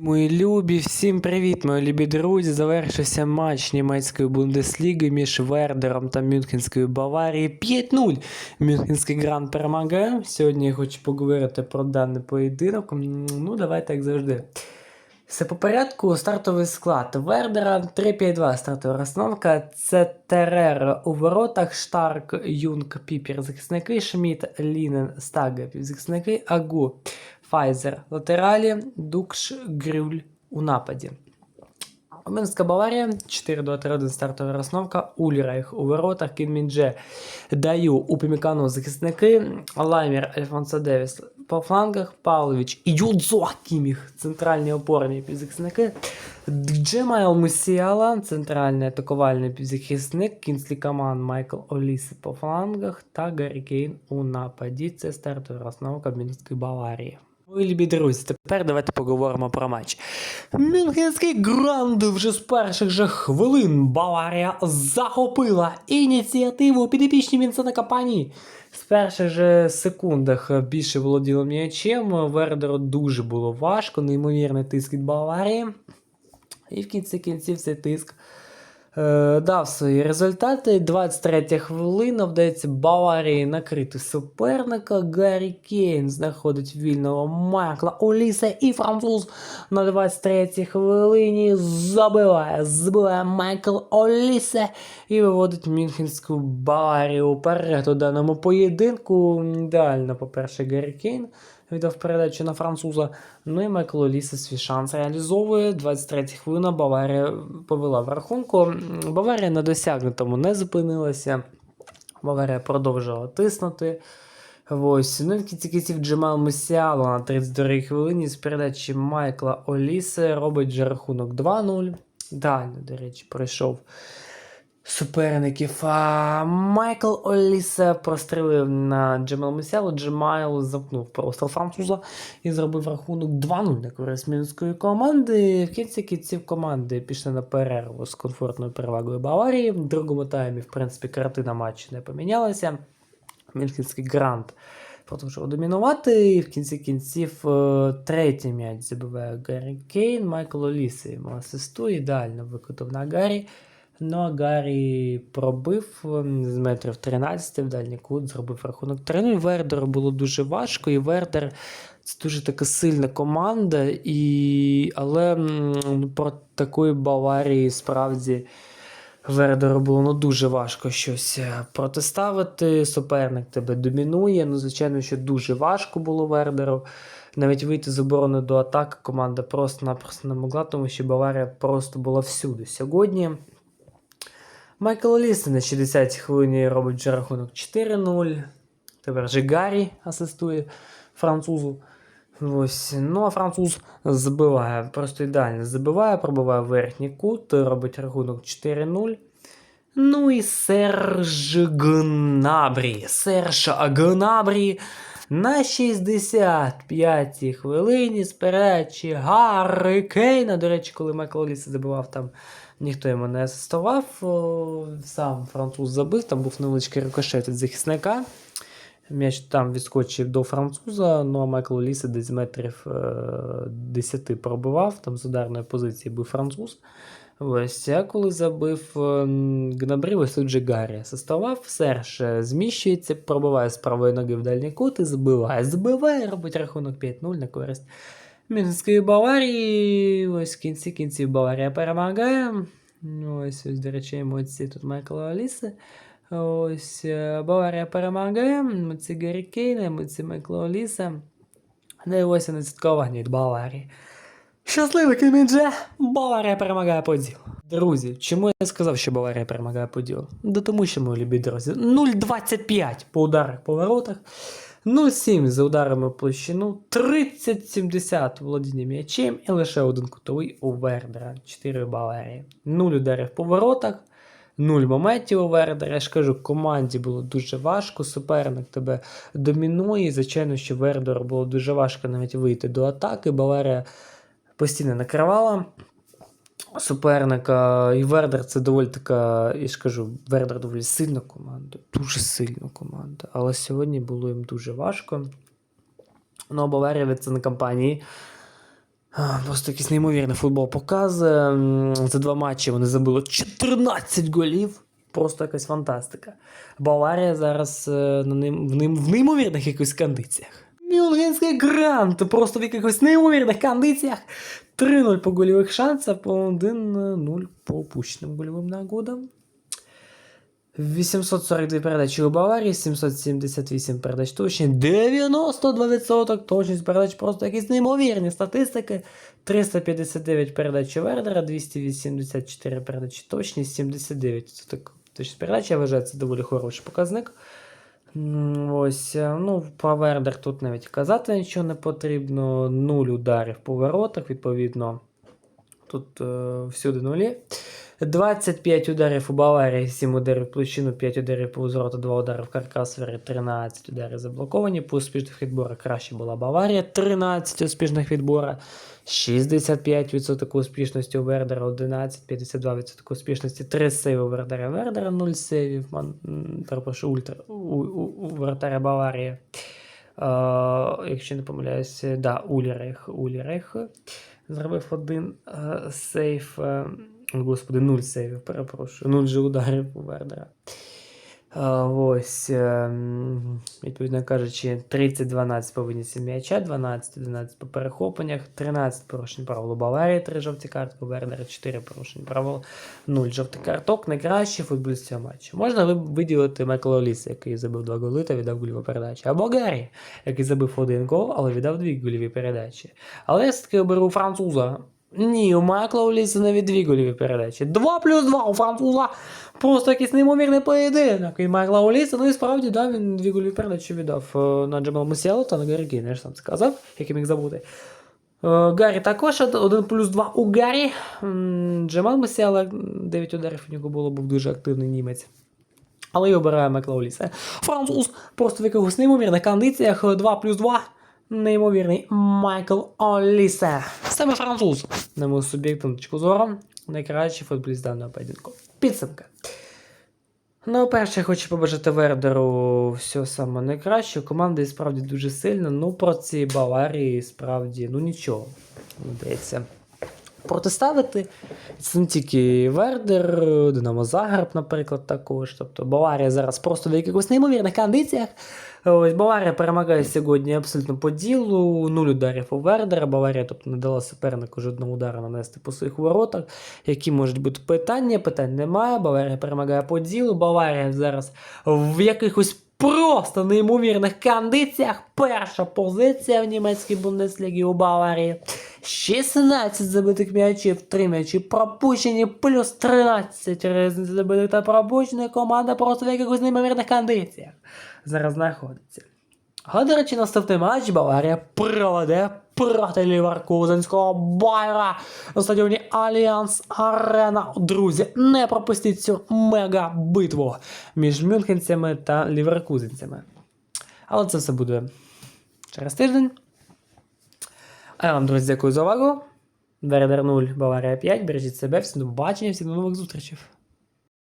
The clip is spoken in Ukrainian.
Мої любі, всім привіт, мої любі друзі. Завершився матч німецької бундесліги між Вердером та Мюнхенською Баварією 5-0. Мюнхенський гранд перемагає. Сьогодні я хочу поговорити про даний поєдинок. Ну, давайте як завжди. Все по порядку. Стартовий склад Вердера 3-5-2 стартова розстановка. Це Терер у воротах, Штарк, Юнг, Піпір, захисники, Шміт, Лінен, Стага, півзахисники, Агу, Файзер, латералі, Дукш, Грюль у нападі. Мінська Баварія 4-2-3-1 стартова розстановка, Ульрайх у воротах, Кінміндже, Даю, Упімікану захисники, Лаймір, Альфонсо Девіс по флангах, Павлович і Юдзо Кіміх, центральні опорні півзахисники, Джемайл Мусіала, центральний атакувальний півзахисник, Кінслі Каман, Майкл Оліси по флангах та Гаррі Кейн у нападі. Це стартова розстановка Мінської Баварії. Мої любі друзі, тепер давайте поговоримо про матч. Мюнхенський гранд вже з перших же хвилин Баварія захопила ініціативу підопічні Вінсена Капані. З перших же секундах більше володіло м'ячем. Вердеру дуже було важко, неймовірний тиск від Баварії. І в кінці кінців цей тиск дав свої результати. 23 хвилина вдається Баварії накрити суперника. Гаррі Кейн знаходить вільного Майкла Оліса і француз на 23 хвилині забиває. Забиває Майкл Олісе і виводить Мюнхенську Баварію вперед у даному поєдинку. Ідеально, по-перше, Гаррі Кейн віддав передачу на француза. Ну і Майкл Оліса свій шанс реалізовує. 23 хвилина Баварія повела в рахунку. Баварія на досягнутому не зупинилася. Баварія продовжувала тиснути. Ось. Ну і в кінці кінців Джемал Мусіало на 32 хвилині з передачі Майкла Оліси робить вже рахунок 2-0. Далі, до речі, пройшов суперників. А Майкл Оліса прострелив на Джемал Мусіало. Джемайл замкнув просто француза і зробив рахунок 2-0 на користь мінської команди. В кінці кінців команди пішли на перерву з комфортною перевагою Баварії. В другому таймі, в принципі, картина матчу не помінялася. Мюнхенський грант продовжував домінувати. І в кінці кінців е, третій м'яч забиває Гаррі Кейн. Майкл Оліси йому асистує, ідеально викотив на Гаррі. Ну а Гаррі пробив з метрів 13 в дальній кут, зробив рахунок 3-0. Вердеру було дуже важко, і Вердер це дуже така сильна команда, і... але м, проти такої Баварії справді. Вердеру було ну, дуже важко щось е, протиставити. Суперник тебе домінує. Ну, звичайно, що дуже важко було Вердеру. Навіть вийти з оборони до атаки команда просто-напросто не могла, тому що Баварія просто була всюди сьогодні. Майкл Оліси на 60 хвилині робить вже рахунок 4-0. Тепер же Гаррі асистує французу. Ось. Ну, а француз забиває, просто ідеально забиває, пробиває верхній кут, робить рахунок 4-0. Ну і Серж Гнабрі. Серж Гнабрі на 65-й хвилині з передачі Гарри Кейна. До речі, коли Майкл Оліс забивав, там ніхто йому не асистував. Сам француз забив, там був невеличкий рикошет від захисника. М'яч там відскочив до француза, ну а Майкл Оліса десь метрів е, 10 пробивав, там з ударної позиції був француз. Ось, а коли забив е, Гнабрі, ось тут же Гаррі асистував, Серж е, зміщується, пробиває з правої ноги в дальній кут і забиває. Забиває, робить рахунок 5-0 на користь Мінської Баварії. Ось в кінці кінців Баварія перемагає. Ось, ось, до речі, емоції тут Майкла Оліси. Ось е, Баварія перемагає. Емоції Гаррі Кейна, емоції Майкла Оліса. Ну і ось вони святкування від Баварії. Щасливий Кемідже! Баварія перемагає поділ. Друзі, чому я сказав, що Баварія перемагає поділ? Да тому що ми любі друзі. 0,25 по ударах по воротах. 0,7 за ударами в площину, 30-70 володіння м'ячем і лише один кутовий у Вердера. 4 Баварії. 0 ударів по воротах, 0 моментів у Вердера. Я ж кажу, команді було дуже важко. Суперник тебе домінує. Звичайно, що Вердеру було дуже важко навіть вийти до атаки. Баварія постійно накривала суперника. І Вердер це доволі така, я ж кажу, Вердер доволі сильна команда, дуже сильна команда. Але сьогодні було їм дуже важко. Ну, Баварія від це на кампанії Просто якийсь неймовірний футбол показує. За два матчі вони забили 14 голів. Просто якась фантастика. Баварія зараз е, в неймовірних якихось кондиціях. Мюнхенський грант просто в якихось неймовірних кондиціях. 3-0 по гольових шансах, по 1-0 по опущеним гольовим нагодам. 842 передачі у Баварії, 778 передач точні, 92% точність передач, просто якісь неймовірні статистики. 359 передач у Вердера, 284 передачі точність, 79% точність передач. Я вважаю, це доволі хороший показник. Ось, е, ну, про Вердер тут навіть казати нічого не потрібно. Нуль ударів по воротах, відповідно. Тут е, всюди нулі. 25 ударів у Баварії, 7 ударів в площину, 5 ударів по узороту, 2 удари в каркасвері, 13 ударів заблоковані. По успішних відборах краще була Баварія, 13 успішних відбора, 65% успішності у Вердера, 11, 52% успішності, 3 сейви у Вердера, Вердера 0 сейвів, ман, перепрошую, ультра, у, у, у Вратаря Баварії. Е, якщо не помиляюся, да, Улірейх, Улірейх зробив один е, сейф. Е, Господи, нуль сейвів, перепрошую. Нуль же ударів у Вердера. Ось, е, відповідно кажучи, 30-12 по винісі м'яча, 12-11 по перехопленнях, 13 порушень правил у Баварії, 3 жовті картки у Вердера, 4 порушень правил, 0 жовтих карток, найкращий футболіст цього матчу. Можна виділити Майкла Оліса, який забив 2 голи та віддав гольову передачу, або Гаррі, який забив один гол, але віддав 2 гольові передачі. Але я все-таки оберу француза. Ні, у Майкла Оліса навіть дві гольові передачі. 2 плюс 2 у француза. Просто якийсь неймовірний поєдинок. І Майкла Оліса, ну і справді, да, він дві гольові передачі віддав е, на Джамал Мусіалу та на Гаррі Кейна, я ж сам сказав, як я міг забути. Е, Гаррі також 1 плюс 2 у Гаррі. Джамал Мусіала 9 ударів у нього було, був дуже активний німець. Але я обираю Майкла Оліса. Француз просто в якихось неймовірних кондиціях 2 плюс 2. Неймовірний Майкл Олісе. Саме француз, на мою суб'єктивну точку зору, найкращий футболіст даного поєдинку. Підсумка. Ну, перше, я хочу побажати Вердеру все саме найкраще. Команда і справді дуже сильна. Ну, про ці Баварії справді, ну нічого. Здається. Протиставити це не тільки Вердер, Динамо Загреб, наприклад, також. Тобто Баварія зараз просто в якихось неймовірних кондиціях. Ось Баварія перемагає сьогодні абсолютно по ділу. Нуль ударів у Вердера. Баварія тобто, не дала супернику жодного удару нанести по своїх воротах. Які можуть бути питання? Питань немає. Баварія перемагає по ділу. Баварія зараз в якихось просто неймовірних кондиціях. Перша позиція в німецькій бундеслігі у Баварії. 16 забитих м'ячів, 3 м'ячі пропущені, плюс 13 різниць забитих та пропущених. Команда просто в якихось неймовірних кондиціях зараз знаходиться. А до речі, наступний матч Баварія проведе проти Ліверкузенського Байера на стадіоні Альянс Арена. Друзі, не пропустіть цю мега битву між мюнхенцями та ліверкузенцями. Але це все буде через тиждень. А я вам, друзі, дякую за увагу. Вердер 0, Баварія 5. Бережіть себе, всім до побачення, всім до нових зустрічей.